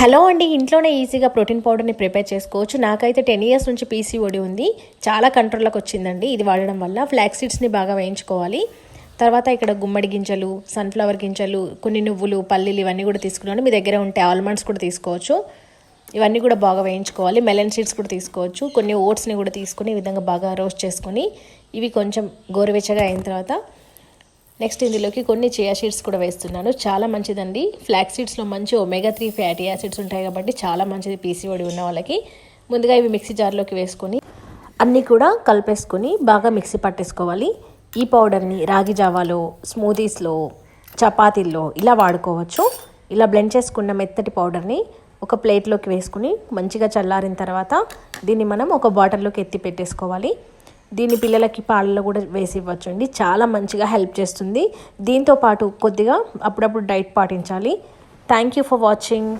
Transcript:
Hello అండి ఇంట్లోనే ఈజీగా ప్రోటీన్ పౌడర్ని ప్రిపేర్ చేసుకోవచ్చు. నాకైతే టెన్ ఇయర్స్ నుంచి పీసీఓడి ఉంది. చాలా కంట్రోల్లోకి వచ్చిందండి. ఇది వాడడం వల్ల ఫ్లాక్స్ సీడ్స్ని బాగా వేయించుకోవాలి. తర్వాత ఇక్కడ గుమ్మడి గింజలు సన్ఫ్లవర్ గింజలు కొన్ని నువ్వులు పల్లీలు ఇవన్నీ కూడా తీసుకున్నాను. మీ దగ్గర ఉంటే ఆల్మండ్స్ కూడా తీసుకోవచ్చు. ఇవన్నీ కూడా బాగా వేయించుకోవాలి. మెలన్ సీడ్స్ కూడా తీసుకోవచ్చు. కొన్ని ఓట్స్ని కూడా తీసుకుని ఈ విధంగా బాగా రోస్ట్ చేసుకొని ఇవి కొంచెం గోరువెచ్చగా అయిన తర్వాత నెక్స్ట్ ఇందులోకి కొన్ని చియా సీడ్స్ కూడా వేస్తున్నాను. చాలా మంచిదండి. ఫ్లాక్ సీడ్స్లో మంచి ఒమేగా త్రీ ఫ్యాటీ యాసిడ్స్ ఉంటాయి కాబట్టి చాలా మంచిది పీసీఓడి ఉన్న వాళ్ళకి. ముందుగా ఇవి మిక్సీ జార్లోకి వేసుకొని అన్నీ కూడా కలిపేసుకొని బాగా మిక్సీ పట్టేసుకోవాలి. ఈ పౌడర్ని రాగి జావాలో స్మూదీస్లో చపాతీల్లో ఇలా వాడుకోవచ్చు. ఇలా బ్లెండ్ చేసుకున్న మెత్తటి పౌడర్ని ఒక ప్లేట్లోకి వేసుకుని మంచిగా చల్లారిన తర్వాత దీన్ని మనం ఒక బాటిల్లోకి ఎత్తి పెట్టేసుకోవాలి. దీన్ని పిల్లలకి పాలలో కూడా వేసి ఇవ్వచ్చండి చాలా మంచిగా హెల్ప్ చేస్తుంది. దీంతో పాటు కొద్దిగా అప్పుడప్పుడు డైట్ పాటించాలి. Thank you for watching